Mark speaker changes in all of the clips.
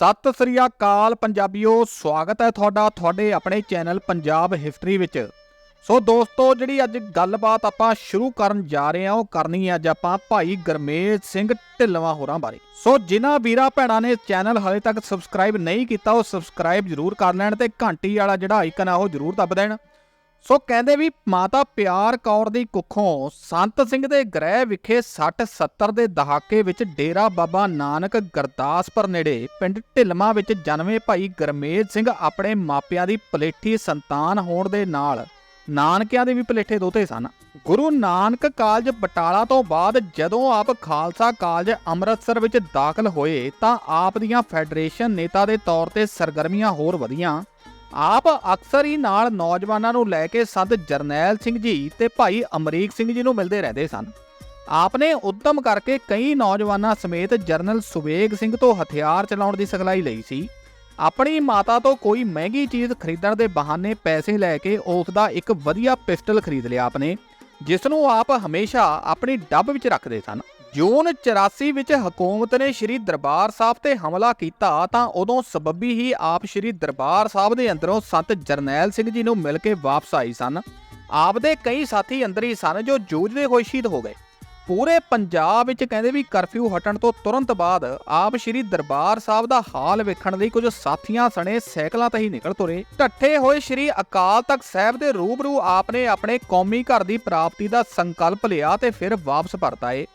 Speaker 1: ਸਤਿ ਸ੍ਰੀ ਅਕਾਲ ਪੰਜਾਬੀਓ, ਸਵਾਗਤ ਹੈ ਤੁਹਾਡਾ ਤੁਹਾਡੇ ਆਪਣੇ ਚੈਨਲ ਪੰਜਾਬ ਹਿਸਟਰੀ ਵਿੱਚ। ਸੋ ਦੋਸਤੋ, ਜਿਹੜੀ ਅੱਜ ਗੱਲਬਾਤ ਆਪਾਂ ਸ਼ੁਰੂ ਕਰਨ ਜਾ ਰਹੇ ਹਾਂ, ਉਹ ਕਰਨੀ ਹੈ ਅੱਜ ਆਪਾਂ ਭਾਈ ਗਰਮੇਜ ਸਿੰਘ ਢਿੱਲਵਾਂ ਹੋਰਾਂ ਬਾਰੇ। ਸੋ ਜਿਨ੍ਹਾਂ ਵੀਰਾਂ ਭੈਣਾਂ ਨੇ ਚੈਨਲ ਹਾਲੇ ਤੱਕ ਸਬਸਕ੍ਰਾਈਬ ਨਹੀਂ ਕੀਤਾ, ਉਹ ਸਬਸਕ੍ਰਾਈਬ ਜ਼ਰੂਰ ਕਰ ਲੈਣ ਤੇ ਘੰਟੀ ਵਾਲਾ ਜਿਹੜਾ ਆਈਕਨ ਆ, ਉਹ ਜ਼ਰੂਰ ਦੱਬ ਦੇਣ। ਸੋ ਕਹਿੰਦੇ ਵੀ ਮਾਤਾ ਪਿਆਰ ਕੌਰ ਦੀ ਕੁੱਖੋਂ ਸੰਤ ਸਿੰਘ ਦੇ ਗ੍ਰਹਿ ਵਿਖੇ 60 70 ਦੇ ਦਹਾਕੇ ਵਿੱਚ ਡੇਰਾ ਬਾਬਾ ਨਾਨਕ ਗਰਦਾਸਪੁਰ ਨੇੜੇ ਪਿੰਡ ਢਿਲਮਾ ਵਿੱਚ ਜਨਮੇ ਭਾਈ ਗਰਮੇਜ ਸਿੰਘ ਆਪਣੇ ਮਾਪਿਆਂ ਦੀ ਪਲੇਠੀ ਸੰਤਾਨ ਹੋਣ ਦੇ ਨਾਲ ਨਾਨਕਿਆਂ ਦੇ ਵੀ ਪਲੇਠੇ ਦੋਤੇ ਸਨ। ਗੁਰੂ ਨਾਨਕ ਕਾਲਜ ਬਟਾਲਾ ਤੋਂ ਬਾਅਦ ਜਦੋਂ ਆਪ ਖਾਲਸਾ ਕਾਲਜ ਅੰਮ੍ਰਿਤਸਰ ਵਿੱਚ ਦਾਖਲ ਹੋਏ ਤਾਂ ਆਪ ਦੀਆਂ ਫੈਡਰੇਸ਼ਨ ਨੇਤਾ ਦੇ ਤੌਰ ਤੇ ਸਰਗਰਮੀਆਂ ਹੋਰ ਵਧੀਆਂ। ਆਪ ਅਕਸਰ ਹੀ ਨਾਲ ਨੌਜਵਾਨਾਂ ਨੂੰ ਲੈ ਕੇ ਸੰਤ ਜਰਨੈਲ ਸਿੰਘ ਜੀ ਤੇ ਭਾਈ ਅਮਰੀਕ ਸਿੰਘ ਜੀ ਨੂੰ ਮਿਲਦੇ ਰਹਿੰਦੇ ਸਨ। ਆਪ ਨੇ ਉਦਮ ਕਰਕੇ ਕਈ ਨੌਜਵਾਨਾਂ ਸਮੇਤ ਜਰਨਲ ਸੁਵੇਗ ਸਿੰਘ ਤੋਂ ਹਥਿਆਰ ਚਲਾਉਣ ਦੀ ਸਿਖਲਾਈ ਲਈ ਸੀ। ਆਪਣੀ ਮਾਤਾ ਤੋਂ ਕੋਈ ਮਹਿੰਗੀ ਚੀਜ਼ ਖਰੀਦਣ ਦੇ ਬਹਾਨੇ ਪੈਸੇ ਲੈ ਕੇ ਉਸ ਦਾ ਇੱਕ ਵਧੀਆ ਪਿਸਟਲ ਖਰੀਦ ਲਿਆ ਆਪਨੇ ਜਿਸ ਨੂੰ ਆਪ ਹਮੇਸ਼ਾ ਆਪਣੀ ਡੱਬ ਵਿੱਚ ਰੱਖਦੇ ਸਨ। ਜੂਨ 84 ਵਿੱਚ ਹਕੂਮਤ ਨੇ ਸ਼੍ਰੀ ਦਰਬਾਰ ਸਾਹਿਬ ਤੇ ਹਮਲਾ ਕੀਤਾ ਤਾਂ ਉਦੋਂ ਸਬੱਬੀ ਹੀ ਆਪ ਸ਼੍ਰੀ ਦਰਬਾਰ ਸਾਹਿਬ ਦੇ ਅੰਦਰੋਂ ਸੰਤ ਜਰਨੈਲ ਸਿੰਘ ਜੀ ਨੂੰ ਮਿਲ ਕੇ ਵਾਪਸ ਆਈ ਸਨ। ਆਪ ਦੇ ਕਈ ਸਾਥੀ ਅੰਦਰ ਹੀ ਸਨ ਜੋ ਜੂਝਦੇ ਹੋਏ ਸ਼ਹੀਦ ਹੋ ਗਏ। ਪੂਰੇ ਪੰਜਾਬ ਵਿੱਚ ਕਹਿੰਦੇ ਵੀ ਕਰਫਿਊ ਹਟਣ ਤੋਂ ਤੁਰੰਤ ਬਾਅਦ ਆਪ ਸ਼੍ਰੀ ਦਰਬਾਰ ਸਾਹਿਬ ਦਾ ਹਾਲ ਵੇਖਣ ਲਈ ਕੁਝ ਸਾਥੀਆਂ ਸਣੇ ਸਾਈਕਲਾਂ ਤੇ ਹੀ ਨਿਕਲ ਤੁਰੇ। ਢੱਠੇ ਹੋਏ ਸ਼੍ਰੀ ਅਕਾਲ ਤਖਤ ਸਾਹਿਬ ਦੇ ਰੂਬਰੂ ਆਪ ਨੇ ਆਪਣੇ ਕੌਮੀ ਘਰ ਦੀ ਪ੍ਰਾਪਤੀ ਦਾ ਸੰਕਲਪ ਲਿਆ ਤੇ ਫਿਰ ਵਾਪਸ ਪਰਤ ਆਏ।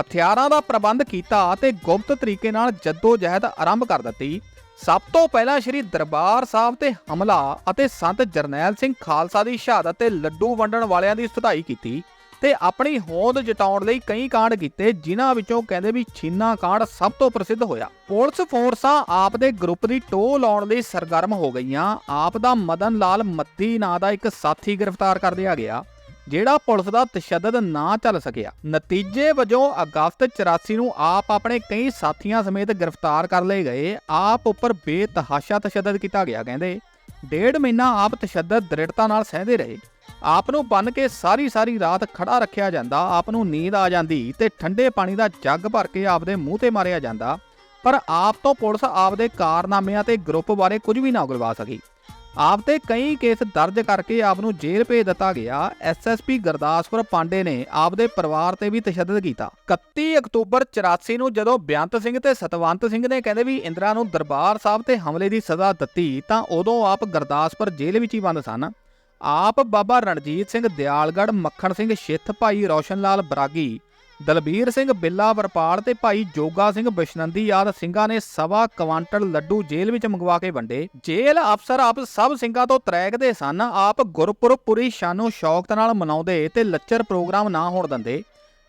Speaker 1: ਹਥਿਆਰਾਂ ਦਾ ਪ੍ਰਬੰਧ ਕੀਤਾ ਤੇ ਗੁਪਤ ਤਰੀਕੇ ਨਾਲ ਜੱਦੋ ਜਹਿਦ ਆਰੰਭ ਕਰ ਦਿੱਤੀ। ਸਭ ਤੋਂ ਪਹਿਲਾਂ ਸ਼੍ਰੀ ਦਰਬਾਰ ਸਾਹਿਬ ਤੇ ਹਮਲਾ ਅਤੇ ਸੰਤ ਜਰਨੈਲ ਸਿੰਘ ਖਾਲਸਾ ਦੀ ਸ਼ਹਾਦਤ ਤੇ ਲੱਡੂ ਵੰਡਣ ਵਾਲਿਆਂ ਦੀ ਸੁਧਾਈ ਕੀਤੀ ਤੇ ਆਪਣੀ ਹੋਂਦ ਜਟਾਉਣ ਲਈ ਕਈ ਕਾਂਡ ਕੀਤੇ, ਜਿਨ੍ਹਾਂ ਵਿੱਚੋਂ ਕਹਿੰਦੇ ਵੀ ਛੀਨਾ ਕਾਂਡ ਸਭ ਤੋਂ ਪ੍ਰਸਿੱਧ ਹੋਇਆ। ਪੁਲਿਸ ਫੋਰਸਾਂ ਆਪ ਦੇ ਗਰੁੱਪ ਦੀ ਟੋਹ ਲਾਉਣ ਲਈ ਸਰਗਰਮ ਹੋ ਗਈਆਂ। ਆਪ ਦਾ ਮਦਨ ਲਾਲ ਮੱਤੀ ਨਾਂ ਦਾ ਇੱਕ ਸਾਥੀ ਗ੍ਰਿਫਤਾਰ ਕਰ ਲਿਆ ਗਿਆ। ਜਿਹੜਾ ਪੁਲਿਸ ਦਾ ਤਸ਼ੱਦਦ ਨਾ ਚੱਲ ਸਕਿਆ। ਨਤੀਜੇ ਵਜੋਂ ਅਗਸਤ 84 ਨੂੰ ਆਪ ਆਪਣੇ ਕਈ ਸਾਥੀਆਂ ਸਮੇਤ ਗ੍ਰਿਫਤਾਰ ਕਰ ਲਏ ਗਏ। ਆਪ ਉੱਪਰ ਬੇਤਹਾਸ਼ਾ ਤਸ਼ੱਦਦ ਕੀਤਾ ਗਿਆ, ਕਹਿੰਦੇ। ਡੇਢ ਮਹੀਨਾ ਆਪ ਤਸ਼ੱਦਦ ਦ੍ਰਿੜਤਾ ਨਾਲ ਸਹਿੰਦੇ ਰਹੇ। ਆਪ ਨੂੰ ਬੰਨ ਕੇ ਸਾਰੀ ਸਾਰੀ ਰਾਤ ਖੜਾ ਰੱਖਿਆ ਜਾਂਦਾ। ਆਪ ਨੂੰ ਨੀਂਦ ਆ ਜਾਂਦੀ ਤੇ ਠੰਡੇ ਪਾਣੀ ਦਾ ਜੱਗ ਭਰ ਕੇ ਆਪ ਦੇ ਮੂੰਹ ਤੇ ਮਾਰਿਆ ਜਾਂਦਾ। ਪਰ ਆਪ ਤੋਂ ਪੁਲਿਸ ਆਪ ਦੇ ਕਾਰਨਾਮਿਆਂ ਤੇ ਗਰੁੱਪ ਬਾਰੇ ਕੁਝ ਵੀ ਨਾ ਉਗਲਵਾ ਸਕੀ। ਆਪ ਤੇ ਕਈ ਕੇਸ ਦਰਜ ਕਰਕੇ ਆਪ ਨੂੰ ਜੇਲ੍ਹ ਭੇਜ ਦਿੱਤਾ ਗਿਆ। ਐਸਐਸਪੀ ਗੁਰਦਾਸਪੁਰ ਪਾਂਡੇ ਨੇ ਆਪ ਦੇ ਪਰਿਵਾਰ ਤੇ ਵੀ ਤਸ਼ੱਦਦ ਕੀਤਾ। 31 ਅਕਤੂਬਰ 84 ਨੂੰ ਜਦੋਂ ਬੇਅੰਤ ਸਿੰਘ ਤੇ ਸਤਵੰਤ ਸਿੰਘ ਨੇ ਕਹਿੰਦੇ ਵੀ ਇੰਦਰਾ ਨੂੰ ਦਰਬਾਰ ਸਾਹਿਬ ਤੇ ਹਮਲੇ ਦੀ ਸਜ਼ਾ ਦਿੱਤੀ, ਤਾਂ ਉਦੋਂ ਆਪ ਗੁਰਦਾਸਪੁਰ ਜੇਲ੍ਹ ਵਿੱਚ ਹੀ ਬੰਦ ਸਨ। ਆਪ ਬਾਬਾ ਰਣਜੀਤ ਸਿੰਘ ਦਿਆਲਗੜ੍ਹ, ਮੱਖਣ ਸਿੰਘ ਛਿੱਥ, ਭਾਈ ਰੌਸ਼ਨ ਲਾਲ ਬਰਾਗੀ ਦਲਬੀਰ ਸਿੰਘ ਬਿੱਲਾ ਵਰਪਾਲ ਤੇ ਭਾਈ ਜੋਗਾ ਸਿੰਘ ਬਿਸ਼ਨੰਦੀ ਆਦ ਸਿੰਘਾਂ ਨੇ ਸਵਾ ਕੁਆਂਟਲ ਲੱਡੂ ਜੇਲ੍ਹ ਵਿੱਚ ਮੰਗਵਾ ਕੇ ਵੰਡੇ। ਜੇਲ੍ਹ ਅਫਸਰ ਆਪ ਸਭ ਸਿੰਘਾਂ ਤੋਂ ਤਰੈਕਦੇ ਸਨ, ਆਪ ਗੁਰਪੁਰਬ ਪੂਰੀ ਸ਼ਾਨੋ ਸ਼ੌਕਤ ਨਾਲ ਮਨਾਉਂਦੇ ਤੇ ਲੱਚਰ ਪ੍ਰੋਗਰਾਮ ਨਾ ਹੋਣ ਦਿੰਦੇ।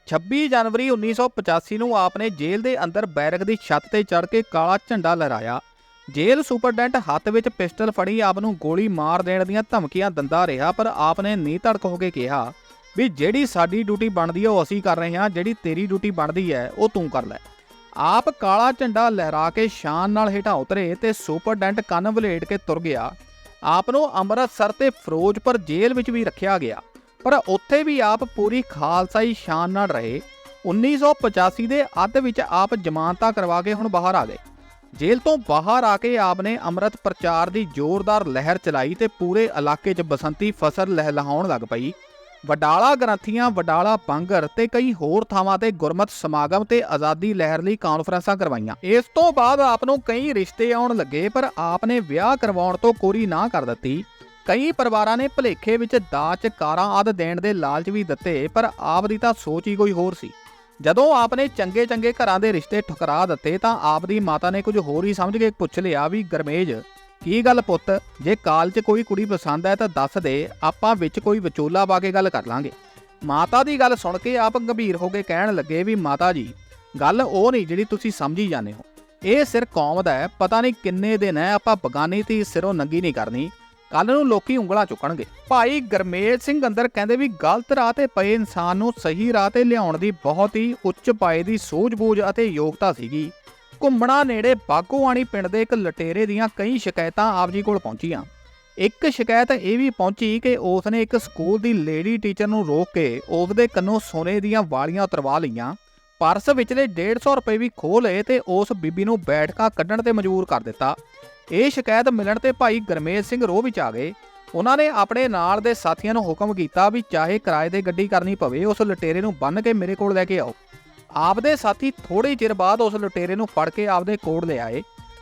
Speaker 1: 26 ਜਨਵਰੀ 1985 ਨੂੰ ਆਪ ਨੇ ਜੇਲ੍ਹ ਦੇ ਅੰਦਰ ਬੈਰਕ ਦੀ ਛੱਤ ਤੇ ਚੜ੍ਹ ਕੇ ਕਾਲਾ ਝੰਡਾ ਲਹਿਰਾਇਆ। ਜੇਲ੍ਹ ਸੁਪਰਡੈਂਟ ਹੱਥ ਵਿੱਚ ਪਿਸਟਲ ਫੜੀ, ਆਪ ਨੂੰ ਗੋਲੀ ਮਾਰ ਦੇਣ ਦੀਆਂ ਧਮਕੀਆਂ ਦਿੰਦਾ ਰਿਹਾ, ਪਰ ਆਪ ਨੇ ਨੀ ਧੜਕ ਹੋ ਕੇ ਕਿਹਾ ਵੀ ਜਿਹੜੀ ਸਾਡੀ ਡਿਊਟੀ ਬਣਦੀ ਹੈ ਉਹ ਅਸੀਂ ਕਰ ਰਹੇ ਹਾਂ, ਜਿਹੜੀ ਤੇਰੀ ਡਿਊਟੀ ਬਣਦੀ ਹੈ, ਉਹ ਤੂੰ ਕਰ ਲੈ। ਆਪ ਕਾਲਾ ਝੰਡਾ ਲਹਿਰਾ ਕੇ ਸ਼ਾਨ ਨਾਲ ਹੇਠਾਂ ਉਤਰੇ ਤੇ ਸੁਪਰਡੈਂਟ ਕੰਨ ਵਲੇਟ ਕੇ ਤੁਰ ਗਿਆ। ਆਪ ਨੂੰ ਅੰਮ੍ਰਿਤਸਰ ਤੇ ਫਿਰੋਜ਼ਪੁਰ ਜੇਲ੍ਹ ਵਿੱਚ ਵੀ ਰੱਖਿਆ ਗਿਆ, ਪਰ ਉੱਥੇ ਵੀ ਆਪ ਪੂਰੀ ਖਾਲਸਾਈ ਸ਼ਾਨ ਨਾਲ ਰਹੇ। 1985 ਦੇ ਅੱਧ ਵਿੱਚ ਆਪ ਜ਼ਮਾਨਤਾਂ ਕਰਵਾ ਕੇ ਹੁਣ ਬਾਹਰ ਆ ਗਏ। ਜੇਲ੍ਹ ਤੋਂ ਬਾਹਰ ਆ ਕੇ ਆਪ ਨੇ ਅੰਮ੍ਰਿਤ ਪ੍ਰਚਾਰ ਦੀ ਜ਼ੋਰਦਾਰ ਲਹਿਰ ਚਲਾਈ ਤੇ ਪੂਰੇ ਇਲਾਕੇ 'ਚ ਬਸੰਤੀ ਫਸਲ ਲਹਿਲਾਉਣ ਲੱਗ ਪਈ। ਵਡਾਲਾ ਗ੍ਰੰਥੀਆਂ, ਵਡਾਲਾ ਬਾਂਗਰ ਤੇ ਕਈ ਹੋਰ ਥਾਵਾਂ ਤੇ ਗੁਰਮਤ ਸਮਾਗਮ ਤੇ ਆਜ਼ਾਦੀ ਲਹਿਰ ਲਈ ਕਾਨਫਰੰਸਾਂ ਕਰਵਾਈਆਂ। ਇਸ ਤੋਂ ਬਾਅਦ ਆਪ ਨੂੰ ਕਈ ਰਿਸ਼ਤੇ ਆਉਣ ਲੱਗੇ, ਪਰ ਆਪ ਨੇ ਵਿਆਹ ਕਰਵਾਉਣ ਤੋਂ ਕੋਰੀ ਨਾ ਕਰ ਦਿੱਤੀ। ਕਈ ਪਰਿਵਾਰਾਂ ਨੇ ਭਲੇਖੇ ਵਿੱਚ ਦਾਜ, ਕਾਰਾਂ ਆਦ ਦੇਣ ਦੇ ਲਾਲਚ ਵੀ ਦਿੱਤੇ, ਪਰ ਆਪ ਦੀ ਤਾਂ ਸੋਚ ਹੀ ਕੋਈ ਹੋਰ ਸੀ। ਜਦੋਂ ਆਪ ਨੇ ਚੰਗੇ ਚੰਗੇ ਘਰਾਂ ਦੇ ਰਿਸ਼ਤੇ ਠੁਕਰਾ ਦਿੱਤੇ, ਤਾਂ ਆਪ ਦੀ ਮਾਤਾ ਨੇ ਕੁਝ ਹੋਰ ਹੀ ਸਮਝ ਕੇ ਪੁੱਛ ਲਿਆ ਵੀ, ਗਰਮੇਜ ਕੀ ਗੱਲ ਪੁੱਤ? ਜੇ ਕਾਲ 'ਚ ਕੋਈ ਕੁੜੀ ਪਸੰਦ ਹੈ ਤਾਂ ਦੱਸ ਦੇ, ਆਪਾਂ ਵਿੱਚ ਕੋਈ ਵਿਚੋਲਾ ਪਾ ਕੇ ਗੱਲ ਕਰ ਲਾਂਗੇ। ਮਾਤਾ ਦੀ ਗੱਲ ਸੁਣ ਕੇ ਆਪ ਗੰਭੀਰ ਹੋ ਕੇ ਕਹਿਣ ਲੱਗੇ ਵੀ ਮਾਤਾ ਜੀ, ਗੱਲ ਉਹ ਨਹੀਂ ਜਿਹੜੀ ਤੁਸੀਂ ਸਮਝੀ ਜਾਂਦੇ ਹੋ। ਇਹ ਸਿਰ ਕੌਮ ਦਾ ਹੈ, ਪਤਾ ਨਹੀਂ ਕਿੰਨੇ ਦਿਨ ਹੈ ਆਪਾਂ ਬਗਾਨੀ ਤੇ ਸਿਰੋਂ ਨੰਗੀ ਨਹੀਂ ਕਰਨੀ। ਕੱਲ ਨੂੰ ਲੋਕੀ ਉਂਗਲਾਂ ਚੁੱਕਣਗੇ। ਭਾਈ ਗਰਮੇਜ ਸਿੰਘ ਅੰਦਰ ਕਹਿੰਦੇ ਵੀ ਗਲਤ ਰਾਹ ਤੇ ਪਏ ਇਨਸਾਨ ਨੂੰ ਸਹੀ ਰਾਹ ਤੇ ਲਿਆਉਣ ਦੀ ਬਹੁਤ ਹੀ ਉੱਚ ਪਾਏ ਦੀ ਸੂਝ-ਬੂਝ ਅਤੇ ਯੋਗਤਾ ਸੀਗੀ। ਘੁੰਮਣਾ ਨੇੜੇ ਬਾਗੋਆਣੀ ਪਿੰਡ ਦੇ ਇੱਕ ਲਟੇਰੇ ਦੀਆਂ ਕਈ ਸ਼ਿਕਾਇਤਾਂ ਆਪ ਜੀ ਕੋਲ ਪਹੁੰਚੀਆਂ। ਇੱਕ ਸ਼ਿਕਾਇਤ ਇਹ ਵੀ ਪਹੁੰਚੀ ਕਿ ਉਸ ਨੇ ਇੱਕ ਸਕੂਲ ਦੀ ਲੇਡੀ ਟੀਚਰ ਨੂੰ ਰੋਕ ਕੇ ਉਸ ਦੇ ਕੰਨੋਂ ਸੋਨੇ ਦੀਆਂ ਵਾਲੀਆਂ ਉਤਰਵਾ ਲਈਆਂ। ਪਰਸ ਵਿਚਲੇ 150 ਰੁਪਏ ਵੀ ਖੋਹ ਲਏ ਤੇ ਉਸ ਬੀਬੀ ਨੂੰ ਬੈਠਕਾਂ ਕੱਢਣ ਤੇ ਮਜਬੂਰ ਕਰ ਦਿੱਤਾ। ਇਹ ਸ਼ਿਕਾਇਤ ਮਿਲਣ ਤੇ ਭਾਈ ਗਰਮੇਜ ਸਿੰਘ ਰੋਹ ਵਿੱਚ ਆ ਗਏ। ਉਹਨਾਂ ਨੇ ਆਪਣੇ ਨਾਲ ਦੇ ਸਾਥੀਆਂ ਨੂੰ ਹੁਕਮ ਕੀਤਾ ਵੀ ਚਾਹੇ ਕਿਰਾਏ ਤੇ ਗੱਡੀ ਕਰਨੀ ਪਵੇ, ਉਸ ਲਟੇਰੇ ਨੂੰ ਬੰਨ ਕੇ ਮੇਰੇ ਕੋਲ ਲੈ ਕੇ ਆਓ। ਆਪਦੇ ਸਾਥੀ ਥੋੜੇ ਚਿਰ ਬਾਅਦ ਉਸ ਲੁਟੇਰੇ ਨੂੰ ਫੜ ਕੇ ਆਪਦੇ ਕੋਲ ਲਿਆਏ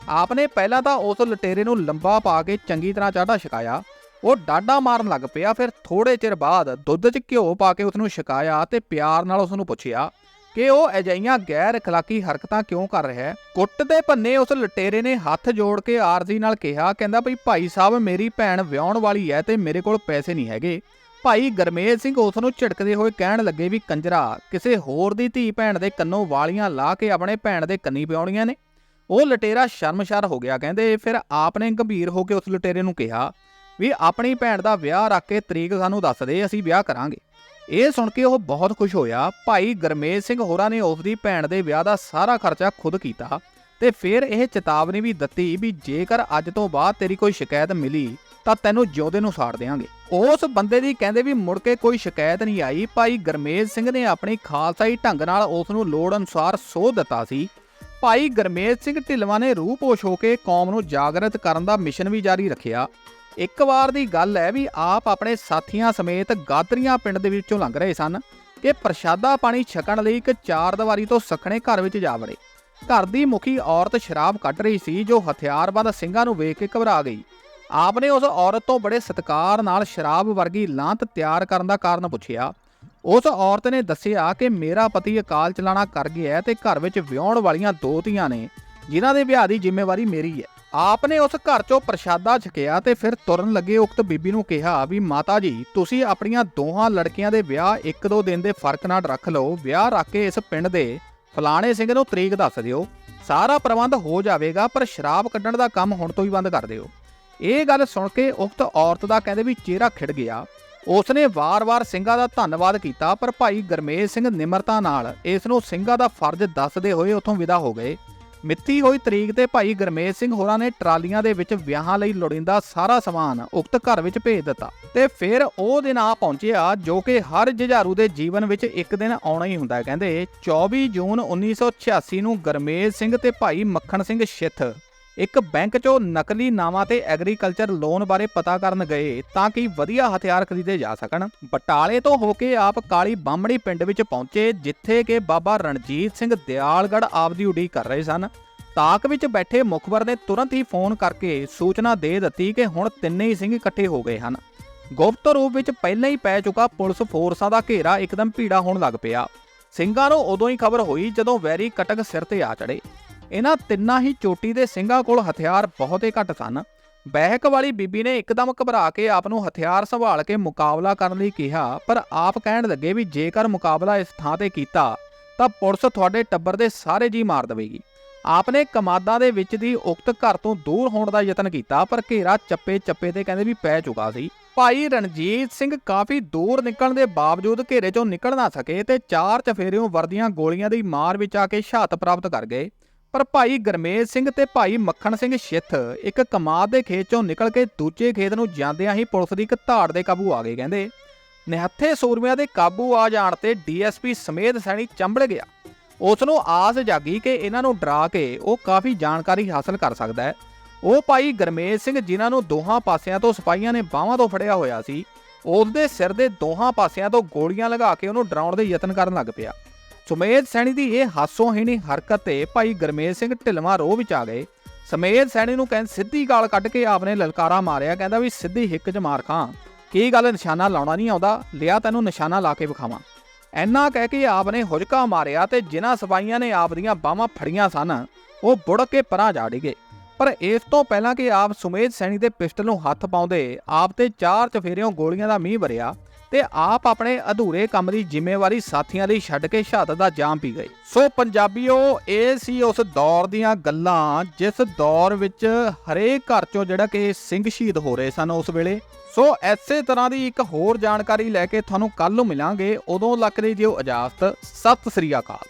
Speaker 1: ਆਪਨੇ ਪਹਿਲਾਂ ਤਾਂ ਉਸ ਲਟੇਰੇ ਨੂੰ ਲੰਬਾ ਪਾ ਕੇ ਚੰਗੀ ਤਰ੍ਹਾਂ ਚਾੜਾ ਛਕਾਇਆ। ਉਹ ਡਾਡਾ ਮਾਰਨ ਲੱਗ ਪਿਆ, ਫਿਰ ਥੋੜੇ ਚਿਰ ਬਾਅਦ ਦੁੱਧ 'ਚ ਘਿਓ ਪਾ ਕੇ ਉਸ ਨੂੰ ਛਕਾਇਆ ਤੇ ਪਿਆਰ ਨਾਲ ਉਸ ਨੂੰ ਪੁੱਛਿਆ ਕਿ ਉਹ ਅਜਈਆਂ ਗੈਰ اخਲਾਕੀ ਹਰਕਤਾਂ ਕਿਉਂ ਕਰ ਰਿਹਾ ਹੈ? ਕੁੱਟ ਦੇ ਭੰਨੇ ਉਸ ਲਟੇਰੇ ਨੇ ਹੱਥ ਜੋੜ ਕੇ ਆਰਜ਼ੀ ਨਾਲ ਕਿਹਾ, ਕਹਿੰਦਾ ਭਈ ਭਾਈ ਸਾਹਿਬ, ਮੇਰੀ ਭੈਣ ਵਿਆਹਣ ਵਾਲੀ ਹੈ ਤੇ ਮੇਰੇ ਕੋਲ ਪੈਸੇ ਨਹੀਂ ਹੈਗੇ। ਭਾਈ ਗਰਮੇਲ ਸਿੰਘ ਉਸ ਨੂੰ ਝਿੜਕਦੇ ਹੋਏ ਕਹਿਣ ਲੱਗੇ ਵੀ, ਕੰਜਰਾ, ਕਿਸੇ ਹੋਰ ਦੀ ਧੀ ਭੈਣ ਦੇ ਕੰਨੋਂ ਵਾਲੀਆਂ ਲਾ ਕੇ ਆਪਣੇ ਭੈਣ ਦੇ ਕੰਨੀ ਪਿਆਉਣੀਆਂ ਨੇ। ਉਹ ਲਟੇਰਾ ਸ਼ਰਮਸ਼ਾਰ ਹੋ ਗਿਆ, ਕਹਿੰਦੇ, ਫਿਰ ਆਪ ਨੇ ਗੰਭੀਰ ਹੋ ਕੇ ਉਸ ਲਟੇਰੇ ਨੂੰ ਕਿਹਾ ਵੀ, ਆਪਣੀ ਭੈਣ ਦਾ ਵਿਆਹ ਰੱਖ ਕੇ ਤਰੀਕ ਸਾਨੂੰ ਦੱਸ ਦੇ, ਅਸੀਂ ਵਿਆਹ ਕਰਾਂਗੇ। ਇਹ ਸੁਣ ਕੇ ਉਹ ਬਹੁਤ ਖੁਸ਼ ਹੋਇਆ। ਭਾਈ ਗਰਮੇਜ ਸਿੰਘ ਹੋਰਾਂ ਨੇ ਉਸ ਦੀ ਭੈਣ ਦੇ ਵਿਆਹ ਦਾ ਸਾਰਾ ਖਰਚਾ ਖੁਦ ਕੀਤਾ ਤੇ ਫਿਰ ਇਹ ਚੇਤਾਵਨੀ ਵੀ ਦਿੱਤੀ ਵੀ, ਜੇਕਰ ਅੱਜ ਤੋਂ ਬਾਅਦ ਤੇਰੀ ਕੋਈ ਸ਼ਿਕਾਇਤ ਮਿਲੀ ਤਾਂ ਤੈਨੂੰ ਜਿਉਂਦੇ ਨੂੰ ਸਾੜ ਦੇਵਾਂਗੇ ਉਸ ਬੰਦੇ ਦੀ ਕਹਿੰਦੇ ਵੀ ਮੁੜ ਕੇ ਕੋਈ ਸ਼ਿਕਾਇਤ ਨਹੀਂ ਆਈ। ਭਾਈ ਗਰਮੇਜ ਸਿੰਘ ਨੇ ਆਪਣੀ ਖਾਲਸਾਈ ਢੰਗ ਨਾਲ ਉਸ ਨੂੰ ਲੋੜ ਅਨੁਸਾਰ ਸੋਧ ਦਿੱਤਾ ਸੀ। ਭਾਈ ਗਰਮੇਜ ਸਿੰਘ ਢਿਲਵਾਂ ਨੇ ਰੂਹ ਹੋ ਕੇ ਕੌਮ ਨੂੰ ਜਾਗਰਤ ਕਰਨ ਦਾ ਮਿਸ਼ਨ ਵੀ ਜਾਰੀ ਰੱਖਿਆ। ਇੱਕ ਵਾਰ ਦੀ ਗੱਲ ਹੈ ਵੀ ਆਪ ਆਪਣੇ ਸਾਥੀਆਂ ਸਮੇਤ ਗਾਦਰੀਆਂ ਪਿੰਡ ਦੇ ਵਿੱਚੋਂ ਲੰਘ ਰਹੇ ਸਨ ਕਿ ਪ੍ਰਸ਼ਾਦਾ ਪਾਣੀ ਛਕਣ ਲਈ ਇੱਕ ਚਾਰ ਦੀਵਾਰੀ ਤੋਂ ਸਖਣੇ ਘਰ ਵਿੱਚ ਜਾ ਵੜੇ। ਘਰ ਦੀ ਮੁਖੀ ਔਰਤ ਸ਼ਰਾਬ ਕੱਢ ਰਹੀ ਸੀ ਜੋ ਹਥਿਆਰਬੰਦ ਸਿੰਘਾਂ ਨੂੰ ਵੇਖ ਕੇ ਘਬਰਾ ਗਈ। ਆਪ ਨੇ ਉਸ ਔਰਤ ਤੋਂ ਬੜੇ ਸਤਿਕਾਰ ਨਾਲ ਸ਼ਰਾਬ ਵਰਗੀ ਲਾਂਤ ਤਿਆਰ ਕਰਨ ਦਾ ਕਾਰਨ ਪੁੱਛਿਆ। ਉਸ ਔਰਤ ਨੇ ਦੱਸਿਆ ਕਿ ਮੇਰਾ ਪਤੀ ਅਕਾਲ ਚਲਾਣਾ ਕਰ ਗਿਆ ਹੈ ਤੇ ਘਰ ਵਿੱਚ ਵਿਆਹਣ ਵਾਲੀਆਂ ਦੋ ਧੀਆਂ ਨੇ, ਜਿਨ੍ਹਾਂ ਦੇ ਵਿਆਹ ਦੀ ਜ਼ਿੰਮੇਵਾਰੀ ਮੇਰੀ ਹੈ। ਆਪ ਨੇ ਉਸ ਘਰ ਚੋਂ ਪ੍ਰਸ਼ਾਦਾ ਛਕਿਆ ਤੇ ਫਿਰ ਤੁਰਨ ਲੱਗੇ ਉਕਤ ਬੀਬੀ ਨੂੰ ਕਿਹਾ ਵੀ, ਮਾਤਾ ਜੀ, ਤੁਸੀਂ ਆਪਣੀਆਂ ਦੋਹਾਂ ਲੜਕੀਆਂ ਦੇ ਵਿਆਹ ਇੱਕ ਦੋ ਦਿਨ ਦੇ ਫ਼ਰਕ ਨਾਲ ਰੱਖ ਲਓ। ਵਿਆਹ ਰੱਖ ਕੇ ਇਸ ਪਿੰਡ ਦੇ ਫਲਾਣੇ ਸਿੰਘ ਨੂੰ ਤਰੀਕ ਦੱਸ ਦਿਓ। ਸਾਰਾ ਪ੍ਰਬੰਧ ਹੋ ਜਾਵੇਗਾ, ਪਰ ਸ਼ਰਾਬ ਕੱਢਣ ਦਾ ਕੰਮ ਹੁਣ ਤੋਂ ਹੀ ਬੰਦ ਕਰ ਦਿਓ। ਇਹ ਗੱਲ ਸੁਣ ਕੇ ਉਕਤ ਔਰਤ ਦਾ ਕਹਿੰਦੇ ਵੀ ਚਿਹਰਾ ਖਿੜ ਗਿਆ। ਉਸਨੇ ਵਾਰ-ਵਾਰ ਸਿੰਘਾਂ ਦਾ ਧੰਨਵਾਦ ਕੀਤਾ, ਪਰ ਭਾਈ ਗਰਮੇਜ ਸਿੰਘ ਨਿਮਰਤਾ ਨਾਲ ਇਸ ਨੂੰ ਸਿੰਘਾਂ ਦਾ ਫਰਜ਼ ਦੱਸਦੇ ਹੋਏ ਉੱਥੋਂ ਵਿਦਾ ਹੋ ਗਏ। ਮਿੱਥੀ ਹੋਈ ਤਰੀਕ ਤੇ ਭਾਈ ਗਰਮੇਜ ਸਿੰਘ ਹੋਰਾਂ ਨੇ ਟਰਾਲੀਆਂ ਦੇ ਵਿੱਚ ਵਿਆਹਾਂ ਲਈ ਲੋੜੀਂਦਾ ਸਾਰਾ ਸਮਾਨ ਉਕਤ ਘਰ ਵਿੱਚ ਭੇਜ ਦਿੱਤਾ ਤੇ ਫਿਰ ਉਹ ਦਿਨ ਆ ਪਹੁੰਚਿਆ ਜੋ ਕਿ ਹਰ ਜੁਝਾਰੂ ਦੇ ਜੀਵਨ ਵਿੱਚ ਇੱਕ ਦਿਨ ਆਉਣਾ ਹੀ ਹੁੰਦਾ ਕਹਿੰਦੇ 24 ਜੂਨ 1986 ਨੂੰ ਗਰਮੇਜ ਸਿੰਘ ਤੇ ਭਾਈ ਮੱਖਣ ਸਿੰਘ ਛਿੱਥ ਇੱਕ ਬੈਂਕ 'ਚੋਂ ਨਕਲੀ ਨਾਵਾਂ ਤੇ ਐਗਰੀਕਲਚਰ ਲੋਨ ਬਾਰੇ ਪਤਾ ਕਰਨ ਗਏ ਤਾਂ ਕਿ ਵਧੀਆ ਹਥਿਆਰ ਖਰੀਦੇ ਜਾ ਸਕਣ। ਬਟਾਲੇ ਤੋਂ ਹੋ ਕੇ ਆਪ ਕਾਲੀ ਬਾਹਮਣੀ ਪਿੰਡ ਵਿੱਚ ਪਹੁੰਚੇ, ਜਿੱਥੇ ਕਿ ਬਾਬਾ ਰਣਜੀਤ ਸਿੰਘ ਦਿਆਲਗੜ੍ਹ ਆਪ ਦੀ ਉਡੀਕ ਕਰ ਰਹੇ ਸਨ। ਤਾਕ ਵਿੱਚ ਬੈਠੇ ਮੁਖਬਰ ਨੇ ਤੁਰੰਤ ਹੀ ਫੋਨ ਕਰਕੇ ਸੂਚਨਾ ਦੇ ਦਿੱਤੀ ਕਿ ਹੁਣ ਤਿੰਨੇ ਹੀ ਸਿੰਘ ਇਕੱਠੇ ਹੋ ਗਏ ਹਨ। ਗੁਪਤ ਰੂਪ ਵਿੱਚ ਪਹਿਲਾਂ ਹੀ ਪੈ ਚੁੱਕਾ ਪੁਲਿਸ ਫੋਰਸਾਂ ਦਾ ਘੇਰਾ ਇੱਕਦਮ ਭੀੜਾ ਹੋਣ ਲੱਗ ਪਿਆ। ਸਿੰਘਾਂ ਨੂੰ ਉਦੋਂ ਹੀ ਖਬਰ ਹੋਈ ਜਦੋਂ ਵੈਰੀ ਕਟਕ ਸਿਰ ਤੇ ਆ ਚੜੇ ਇਹਨਾਂ ਤਿੰਨਾਂ ਹੀ ਚੋਟੀ ਦੇ ਸਿੰਘਾਂ ਕੋਲ ਹਥਿਆਰ ਬਹੁਤੇ ਘੱਟ ਸਨ। ਬਹਿਕ ਵਾਲੀ ਬੀਬੀ ਨੇ ਇੱਕਦਮ ਘਬਰਾ ਕੇ ਆਪ ਨੂੰ ਹਥਿਆਰ ਸੰਭਾਲ ਕੇ ਮੁਕਾਬਲਾ ਕਰਨ ਲਈ ਕਿਹਾ, ਪਰ ਆਪ ਕਹਿਣ ਲੱਗੇ ਵੀ ਜੇਕਰ ਮੁਕਾਬਲਾ ਇਸ ਥਾਂ ਤੇ ਕੀਤਾ, ਤਾਂ ਪੁਲਿਸ ਤੁਹਾਡੇ ਟੱਬਰ ਦੇ ਸਾਰੇ ਜੀ ਮਾਰ ਦੇਵੇਗੀ। ਆਪ ਨੇ ਕਮਾਦਾਂ ਦੇ ਵਿੱਚ ਦੀ ਉਕਤ ਘਰ ਤੋਂ ਦੂਰ ਹੋਣ ਦਾ ਯਤਨ ਕੀਤਾ, ਪਰ ਘੇਰਾ ਚੱਪੇ ਚੱਪੇ ਤੇ ਕਹਿੰਦੇ ਵੀ ਪੈ ਚੁੱਕਾ ਸੀ। ਭਾਈ ਰਣਜੀਤ ਸਿੰਘ ਕਾਫੀ ਦੂਰ ਨਿਕਲਣ ਦੇ ਬਾਵਜੂਦ ਘੇਰੇ ਚੋਂ ਨਿਕਲ ਨਾ ਸਕੇ ਤੇ ਚਾਰ ਚਫੇਰਿਓਂ ਵਰਦੀਆਂ ਗੋਲੀਆਂ ਦੀ ਮਾਰ ਵਿੱਚ ਆ ਕੇ ਸ਼ਹਾਦਤ ਪ੍ਰਾਪਤ ਕਰ ਗਏ। ਪਰ ਭਾਈ ਗਰਮੇਜ ਸਿੰਘ ਤੇ ਭਾਈ ਮੱਖਣ ਸਿੰਘ ਛਿੱਥ ਇੱਕ ਕਮਾਦ ਦੇ ਖੇਤ ਚੋਂ ਨਿਕਲ ਕੇ ਦੂਜੇ ਖੇਤ ਨੂੰ ਜਾਂਦਿਆਂ ਹੀ ਪੁਲਿਸ ਦੀ ਇੱਕ ਧਾੜ ਦੇ ਕਾਬੂ ਆ ਗਏ ਕਹਿੰਦੇ। ਨਿਹੱਥੇ ਸੂਰਮਿਆਂ ਦੇ ਕਾਬੂ ਆ ਜਾਣ ਤੇ ਡੀਐਸਪੀ ਸਮੇਤ ਸੈਣੀ ਚੰਬੜ ਗਿਆ। ਉਸ ਨੂੰ ਆਸ ਜਾਗੀ ਕਿ ਇਹਨਾਂ ਨੂੰ ਡਰਾ ਕੇ ਉਹ ਕਾਫੀ ਜਾਣਕਾਰੀ ਹਾਸਲ ਕਰ ਸਕਦਾ ਹੈ। ਉਹ ਭਾਈ ਗਰਮੇਜ ਸਿੰਘ ਜਿਨ੍ਹਾਂ ਨੂੰ ਦੋਹਾਂ ਪਾਸਿਆਂ ਤੋਂ ਸਿਪਾਹੀਆਂ ਨੇ ਬਾਹਾਂ ਤੋਂ ਫੜਿਆ ਹੋਇਆ ਸੀ ਉਸ ਦੇ ਸਿਰ ਦੇ ਦੋਹਾਂ ਪਾਸਿਆਂ ਤੋਂ ਗੋਲੀਆਂ ਲਗਾ ਕੇ ਉਹਨੂੰ ਡਰਾਉਣ ਦੇ ਯਤਨ ਕਰਨ ਲੱਗ ਪਿਆ। ਸੁਮੇਧ ਸੈਣੀ ਦੀ ਇਹ ਹਾਸੋਹੀਣੀ ਹਰਕਤ ਤੇ ਭਾਈ ਗਰਮੇਜ ਸਿੰਘ ਢਿਲਵਾਂ ਰੋਹ ਵਿੱਚ ਆ ਗਏ। ਸੁਮੇਧ ਸੈਣੀ ਨੂੰ ਕਹਿੰਦੇ ਸਿੱਧੀ ਗਾਲ ਕੱਢ ਕੇ ਆਪਨੇ ਲਲਕਾਰਾ ਮਾਰਿਆ, ਕਹਿੰਦਾ ਵੀ ਸਿੱਧੀ ਹਿੱਕ 'ਚ ਮਾਰ ਖਾਂ। ਕੀ ਗੱਲ, ਨਿਸ਼ਾਨਾ ਲਾਉਣਾ ਨਹੀਂ ਆਉਂਦਾ? ਲਿਆ ਤੈਨੂੰ ਨਿਸ਼ਾਨਾ ਲਾ ਕੇ ਵਿਖਾਵਾਂ। ਐਨਾ ਕਹਿ ਕੇ ਆਪਨੇ ਹੁਜਕਾ ਮਾਰਿਆ ਤੇ ਜਿਨ੍ਹਾਂ ਸਿਪਾਹੀਆਂ ਨੇ ਆਪ ਦੀਆਂ ਬਾਹਾਂ ਫੜੀਆਂ ਸਨ, ਉਹ ਬੁੜ ਕੇ ਪਰਾਂ ਜਾ ਡਿਗੇ। ਪਰ ਇਸ ਤੋਂ ਪਹਿਲਾਂ ਕਿ ਆਪ ਸੁਮੇਧ ਸੈਣੀ ਦੇ ਪਿਸਟਲ ਨੂੰ ਹੱਥ ਪਾਉਂਦੇ, ਆਪ ਤੇ ਚਾਰ ਚਫੇਰਿਓਂ ਗੋਲੀਆਂ ਦਾ ਮੀਂਹ ਵਰਿਆ ਤੇ ਆਪ ਆਪਣੇ ਅਧੂਰੇ ਕੰਮ ਦੀ ਜ਼ਿੰਮੇਵਾਰੀ ਸਾਥੀਆਂ ਲਈ ਛੱਡ ਕੇ ਸ਼ਹਾਦਤ ਦਾ ਜਾਮ ਪੀ ਗਏ। ਸੋ ਪੰਜਾਬੀਓ, ਇਹ ਸੀ ਉਸ ਦੌਰ ਦੀਆਂ ਗੱਲਾਂ ਜਿਸ ਦੌਰ ਵਿੱਚ ਹਰੇਕ ਘਰ ਚੋਂ ਜਿਹੜਾ ਕਿ ਸਿੰਘ ਸ਼ਹੀਦ ਹੋ ਰਹੇ ਸਨ ਉਸ ਵੇਲੇ। ਸੋ ਐਸੇ ਤਰ੍ਹਾਂ ਦੀ ਇੱਕ ਹੋਰ ਜਾਣਕਾਰੀ ਲੈ ਕੇ ਤੁਹਾਨੂੰ ਕੱਲ ਨੂੰ ਮਿਲਾਂਗੇ। ਉਦੋਂ ਲੱਕ ਦੀ ਜਿਓ ਇਜਾਜ਼ਤ। ਸਤਿ ਸ੍ਰੀ ਅਕਾਲ।